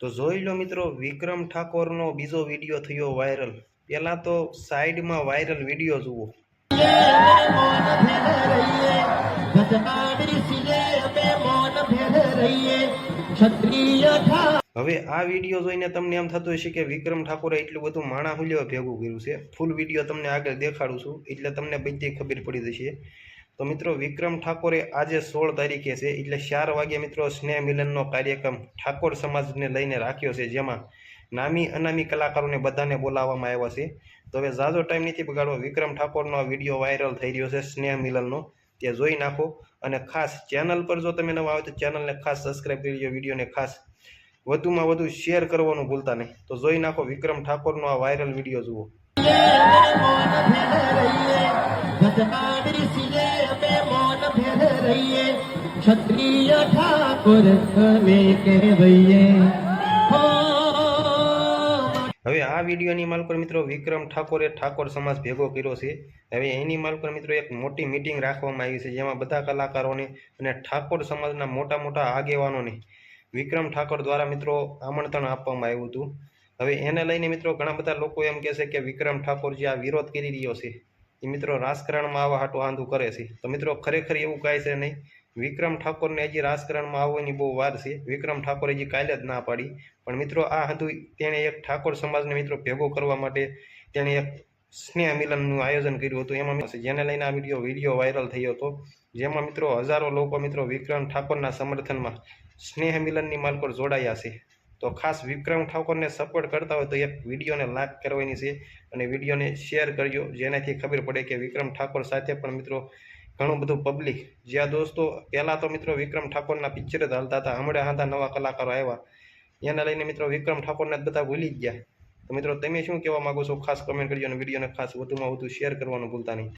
તો જોઈ લો મિત્રો, વિક્રમ ઠાકોરનો બીજો વીડિયો થયો વાયરલ પહેલાં તો સાઈડમાં વાયરલ વીડિયો જુઓ. હવે આ વીડિયો જોઈને તમને એમ થતું હશે કે વિક્રમ ઠાકોરે એટલું બધું માણા હુલ્યો ભેગું કર્યું છે. ફૂલ વીડિયો તમને આગળ દેખાડું છું. એટલે તમને બધી ખબર પડી જશે. તો મિત્રો વિક્રમ ઠાકોરે આજે સોળ તારીખે છે, એટલે ચાર વાગે મિત્રો સ્નેહ મિલનનો કાર્યક્રમ ઠાકોર સમાજને લઈને રાખ્યો છે, જેમાં નામી અનામી કલાકારોને બધાને બોલાવવામાં આવ્યા છે. તો હવે ઝાઝો ટાઈમ નથી બગાડવો, વિક્રમ ઠાકોરનો આ વીડિયો વાયરલ થઈ રહ્યો છે સ્નેહ મિલનનો તે જોઈ નાખો અને ખાસ ચેનલ પર જો તમે નવા આવે તો ચેનલને ખાસ સબસ્ક્રાઈબ કરી લો વિડીયોને ખાસ વધુમાં વધુ શેર કરવાનું ભૂલતા નહીં. તો જોઈ નાખો વિક્રમ ઠાકોરનો આ વાયરલ વીડિયો જુઓ. ક્ષત્રિય ઠાકોર તમે કહેવૈયે હવે આ વિડીયોની માલકોર મિત્રો વિક્રમ ઠાકોરે ઠાકોર સમાજ ભેગો કર્યો છે. હવે એની માલકોર મિત્રો એક મોટી મિટિંગ રાખવામાં આવી છે, જેમાં બધા કલાકારોને અને ઠાકોર સમાજના મોટા મોટા આગેવાનોને વિક્રમ ઠાકોર દ્વારા મિત્રો આમંત્રણ આપવામાં આવ્યું હતું. હવે એને લઈને મિત્રો ઘણા બધા લોકો એમ કહે કે વિક્રમ ઠાકોર જે આ વિરોધ કરી રહ્યો છે. એ મિત્રો રાજકારણમાં આવા હાટું આંધું કરે છે. તો મિત્રો ખરેખર એવું કાંઈ છે નહીં. વિક્રમ ઠાકોરને હજી રાજકારણમાં આવવાની બહુ વાર છે. વિક્રમ ઠાકોરે હજી કાલે જ ના પાડી. પણ મિત્રો, આ હતું તેણે એક ઠાકોર સમાજને મિત્રો ભેગો કરવા માટે તેણે એક સ્નેહ મિલનનું આયોજન કર્યું હતું. એમાં જેને લઈને આ વીડિયો વીડિયો વાયરલ થયો હતો, જેમાં મિત્રો હજારો લોકો મિત્રો વિક્રમ ઠાકોરના સમર્થનમાં સ્નેહ મિલનની માલ જોડાયા છે. તો ખાસ વિક્રમ ઠાકોરને સપોર્ટ કરતા હોય તો એક વિડીયોને લાઈક કરવાની છે અને વિડીયોને શેર કરજો. જેનાથી ખબર પડે કે વિક્રમ ઠાકોર સાથે પણ મિત્રો ઘણું બધું પબ્લિક જ્યાં દોસ્તો, પહેલાં તો મિત્રો વિક્રમ ઠાકોરના પિક્ચર જ હાલતા હતા. હમણાં હતા નવા કલાકારો આવ્યા. એના લઈને મિત્રો વિક્રમ ઠાકોરને બધા ભૂલી જ ગયા. તો મિત્રો, તમે શું કહેવા માંગો છો? ખાસ કમેન્ટ કરજો અને વિડીયોને ખાસ વધુમાં વધુ શેર કરવાનું ભૂલતા નહીં.